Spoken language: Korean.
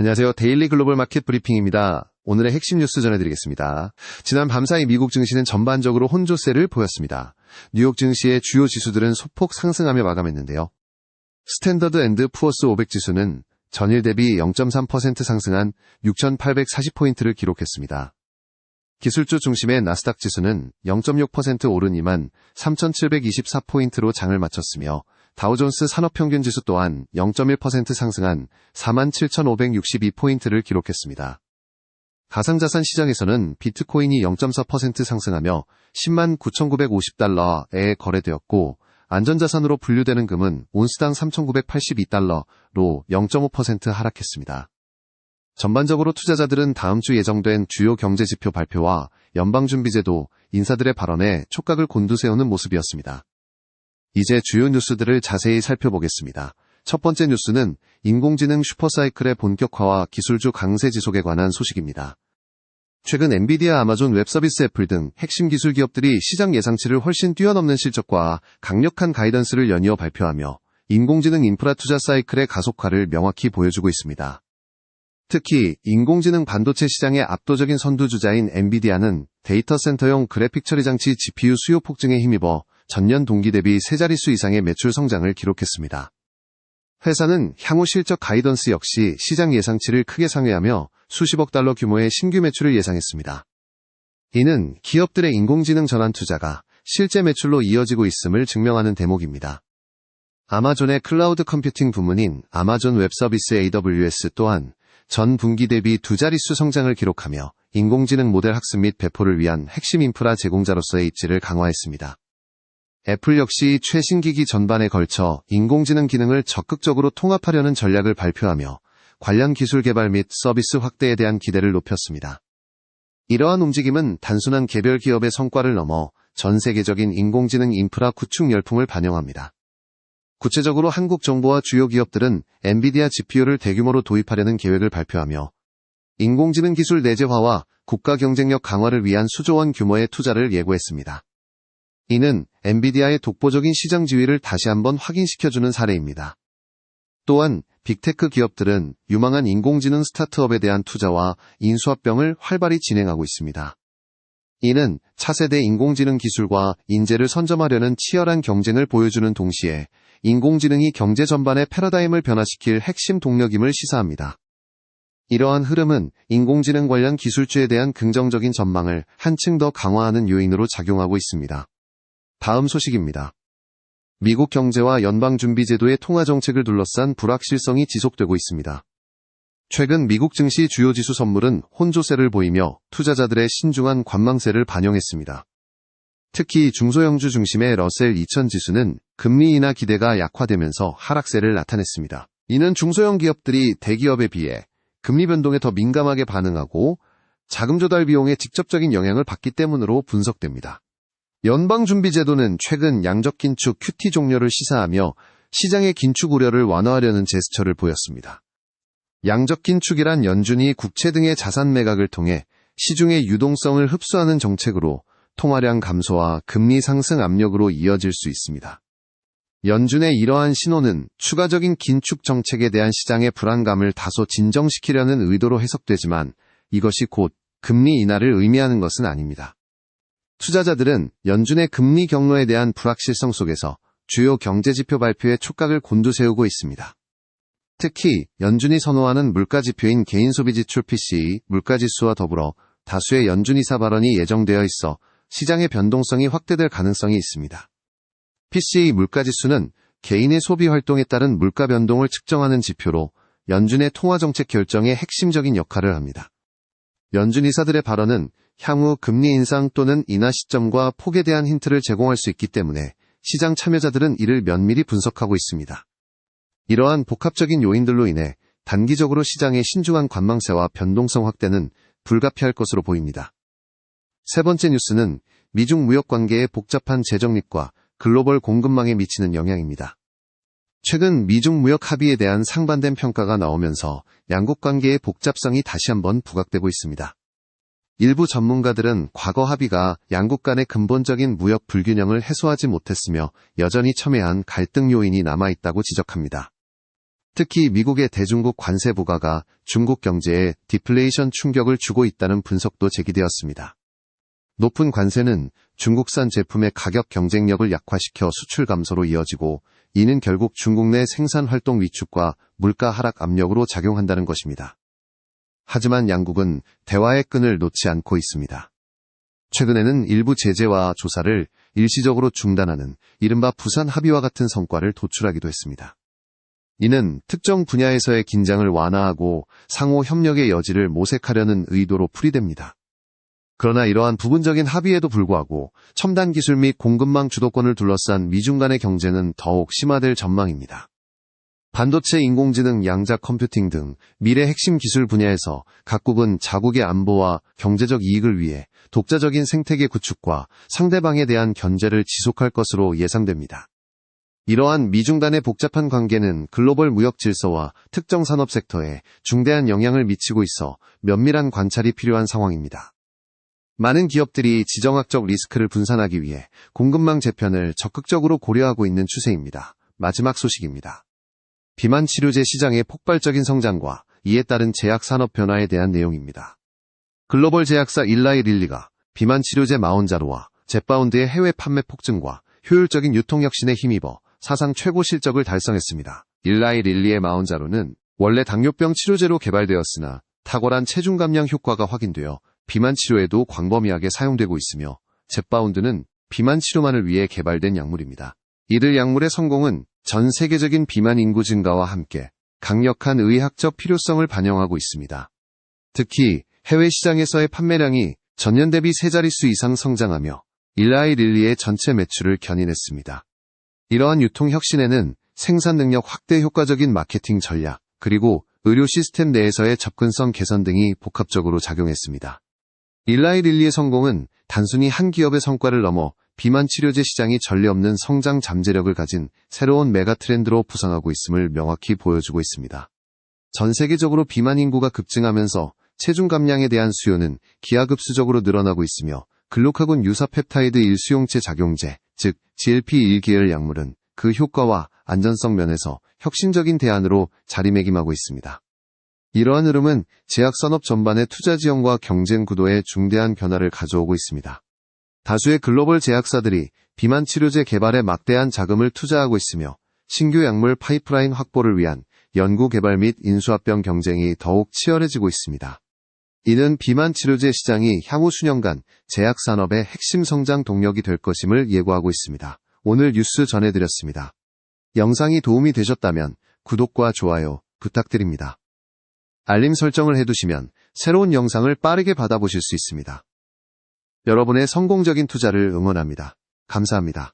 안녕하세요. 데일리 글로벌 마켓 브리핑입니다. 오늘의 핵심 뉴스 전해드리겠습니다. 지난 밤사이 미국 증시는 전반적으로 혼조세를 보였습니다. 뉴욕 증시의 주요 지수들은 소폭 상승하며 마감했는데요. 스탠더드 앤드 푸어스 500 지수는 전일 대비 0.3% 상승한 6,840포인트를 기록했습니다. 기술주 중심의 나스닥 지수는 0.6% 오른 2만 3,724포인트로 장을 마쳤으며 다우존스 산업평균 지수 또한 0.1% 상승한 47,562포인트를 기록했습니다. 가상자산 시장에서는 비트코인이 0.4% 상승하며 10만 9,950달러에 거래되었고 안전자산으로 분류되는 금은 온스당 3,982달러로 0.5% 하락했습니다. 전반적으로 투자자들은 다음 주 예정된 주요 경제지표 발표와 연방준비제도 인사들의 발언에 촉각을 곤두세우는 모습이었습니다. 이제 주요 뉴스들을 자세히 살펴보겠습니다. 첫 번째 뉴스는 인공지능 슈퍼사이클의 본격화와 기술주 강세 지속에 관한 소식입니다. 최근 엔비디아, 아마존 웹서비스 애플 등 핵심 기술 기업들이 시장 예상치를 훨씬 뛰어넘는 실적과 강력한 가이던스를 연이어 발표하며 인공지능 인프라 투자 사이클의 가속화를 명확히 보여주고 있습니다. 특히 인공지능 반도체 시장의 압도적인 선두주자인 엔비디아는 데이터 센터용 그래픽 처리 장치 GPU 수요 폭증에 힘입어 전년 동기 대비 세 자릿수 이상의 매출 성장을 기록했습니다. 회사는 향후 실적 가이던스 역시 시장 예상치를 크게 상회하며 수십억 달러 규모의 신규 매출을 예상했습니다. 이는 기업들의 인공지능 전환 투자가 실제 매출로 이어지고 있음을 증명하는 대목입니다. 아마존의 클라우드 컴퓨팅 부문인 아마존 웹서비스 AWS 또한 전 분기 대비 두 자릿수 성장을 기록하며 인공지능 모델 학습 및 배포를 위한 핵심 인프라 제공자로서의 입지를 강화했습니다. 애플 역시 최신 기기 전반에 걸쳐 인공지능 기능을 적극적으로 통합하려는 전략을 발표하며 관련 기술 개발 및 서비스 확대에 대한 기대를 높였습니다. 이러한 움직임은 단순한 개별 기업의 성과를 넘어 전 세계적인 인공지능 인프라 구축 열풍을 반영합니다. 구체적으로 한국 정부와 주요 기업들은 엔비디아 GPU를 대규모로 도입하려는 계획을 발표하며 인공지능 기술 내재화와 국가 경쟁력 강화를 위한 수조원 규모의 투자를 예고했습니다. 이는 엔비디아의 독보적인 시장 지위를 다시 한번 확인시켜주는 사례입니다. 또한 빅테크 기업들은 유망한 인공지능 스타트업에 대한 투자와 인수합병을 활발히 진행하고 있습니다. 이는 차세대 인공지능 기술과 인재를 선점하려는 치열한 경쟁을 보여주는 동시에 인공지능이 경제 전반의 패러다임을 변화시킬 핵심 동력임을 시사합니다. 이러한 흐름은 인공지능 관련 기술주에 대한 긍정적인 전망을 한층 더 강화하는 요인으로 작용하고 있습니다. 다음 소식입니다. 미국 경제와 연방준비제도의 통화정책을 둘러싼 불확실성이 지속되고 있습니다. 최근 미국 증시 주요 지수 선물은 혼조세를 보이며 투자자들의 신중한 관망세를 반영했습니다. 특히 중소형주 중심의 러셀 2000 지수는 금리 인하 기대가 약화되면서 하락세를 나타냈습니다. 이는 중소형 기업들이 대기업에 비해 금리 변동에 더 민감하게 반응하고 자금 조달 비용에 직접적인 영향을 받기 때문으로 분석됩니다. 연방준비제도는 최근 양적 긴축 QT 종료를 시사하며 시장의 긴축 우려를 완화하려는 제스처를 보였습니다. 양적 긴축이란 연준이 국채 등의 자산 매각을 통해 시중의 유동성을 흡수하는 정책으로 통화량 감소와 금리 상승 압력으로 이어질 수 있습니다. 연준의 이러한 신호는 추가적인 긴축 정책에 대한 시장의 불안감을 다소 진정시키려는 의도로 해석되지만 이것이 곧 금리 인하를 의미하는 것은 아닙니다. 투자자들은 연준의 금리 경로에 대한 불확실성 속에서 주요 경제지표 발표에 촉각을 곤두세우고 있습니다. 특히 연준이 선호하는 물가지표인 개인소비지출 PCE 물가지수와 더불어 다수의 연준 이사 발언이 예정되어 있어 시장의 변동성이 확대될 가능성이 있습니다. PCE 물가지수는 개인의 소비 활동에 따른 물가 변동을 측정하는 지표로 연준의 통화정책 결정에 핵심적인 역할을 합니다. 연준 이사들의 발언은 향후 금리 인상 또는 인하 시점과 폭에 대한 힌트를 제공할 수 있기 때문에 시장 참여자들은 이를 면밀히 분석하고 있습니다. 이러한 복합적인 요인들로 인해 단기적으로 시장의 신중한 관망세와 변동성 확대는 불가피할 것으로 보입니다. 세 번째 뉴스는 미중 무역 관계의 복잡한 재정립과 글로벌 공급망에 미치는 영향입니다. 최근 미중 무역 합의에 대한 상반된 평가가 나오면서 양국 관계의 복잡성이 다시 한번 부각되고 있습니다. 일부 전문가들은 과거 합의가 양국 간의 근본적인 무역 불균형을 해소하지 못했으며 여전히 첨예한 갈등 요인이 남아있다고 지적합니다. 특히 미국의 대중국 관세 부과가 중국 경제에 디플레이션 충격을 주고 있다는 분석도 제기되었습니다. 높은 관세는 중국산 제품의 가격 경쟁력을 약화시켜 수출 감소로 이어지고 이는 결국 중국 내 생산 활동 위축과 물가 하락 압력으로 작용한다는 것입니다. 하지만 양국은 대화의 끈을 놓지 않고 있습니다. 최근에는 일부 제재와 조사를 일시적으로 중단하는 이른바 부산 합의와 같은 성과를 도출하기도 했습니다. 이는 특정 분야에서의 긴장을 완화하고 상호 협력의 여지를 모색하려는 의도로 풀이됩니다. 그러나 이러한 부분적인 합의에도 불구하고 첨단 기술 및 공급망 주도권을 둘러싼 미중 간의 경쟁은 더욱 심화될 전망입니다. 반도체, 인공지능, 양자 컴퓨팅 등 미래 핵심 기술 분야에서 각국은 자국의 안보와 경제적 이익을 위해 독자적인 생태계 구축과 상대방에 대한 견제를 지속할 것으로 예상됩니다. 이러한 미중 간의 복잡한 관계는 글로벌 무역 질서와 특정 산업 섹터에 중대한 영향을 미치고 있어 면밀한 관찰이 필요한 상황입니다. 많은 기업들이 지정학적 리스크를 분산하기 위해 공급망 재편을 적극적으로 고려하고 있는 추세입니다. 마지막 소식입니다. 비만 치료제 시장의 폭발적인 성장과 이에 따른 제약 산업 변화에 대한 내용입니다. 글로벌 제약사 일라이 릴리가 비만 치료제 마온자로와 젯바운드의 해외 판매 폭증과 효율적인 유통 혁신에 힘입어 사상 최고 실적을 달성했습니다. 일라이 릴리의 마온자로는 원래 당뇨병 치료제로 개발되었으나 탁월한 체중 감량 효과가 확인되어 비만 치료에도 광범위하게 사용되고 있으며 젯바운드는 비만 치료만을 위해 개발된 약물입니다. 이들 약물의 성공은 전 세계적인 비만 인구 증가와 함께 강력한 의학적 필요성을 반영하고 있습니다. 특히 해외 시장에서의 판매량이 전년 대비 세 자릿수 이상 성장하며 일라이 릴리의 전체 매출을 견인했습니다. 이러한 유통 혁신에는 생산 능력 확대 효과적인 마케팅 전략, 그리고 의료 시스템 내에서의 접근성 개선 등이 복합적으로 작용했습니다. 일라이 릴리의 성공은 단순히 한 기업의 성과를 넘어 비만 치료제 시장이 전례 없는 성장 잠재력을 가진 새로운 메가 트렌드로 부상하고 있음을 명확히 보여주고 있습니다. 전 세계적으로 비만 인구가 급증하면서 체중 감량에 대한 수요는 기하급수적으로 늘어나고 있으며 글루카곤 유사 펩타이드 일수용체 작용제, 즉 GLP-1 계열 약물은 그 효과와 안전성 면에서 혁신적인 대안으로 자리매김하고 있습니다. 이러한 흐름은 제약산업 전반의 투자 지형과 경쟁 구도에 중대한 변화를 가져오고 있습니다. 다수의 글로벌 제약사들이 비만 치료제 개발에 막대한 자금을 투자하고 있으며 신규 약물 파이프라인 확보를 위한 연구 개발 및 인수합병 경쟁이 더욱 치열해지고 있습니다. 이는 비만 치료제 시장이 향후 수년간 제약 산업의 핵심 성장 동력이 될 것임을 예고하고 있습니다. 오늘 뉴스 전해드렸습니다. 영상이 도움이 되셨다면 구독과 좋아요 부탁드립니다. 알림 설정을 해두시면 새로운 영상을 빠르게 받아보실 수 있습니다. 여러분의 성공적인 투자를 응원합니다. 감사합니다.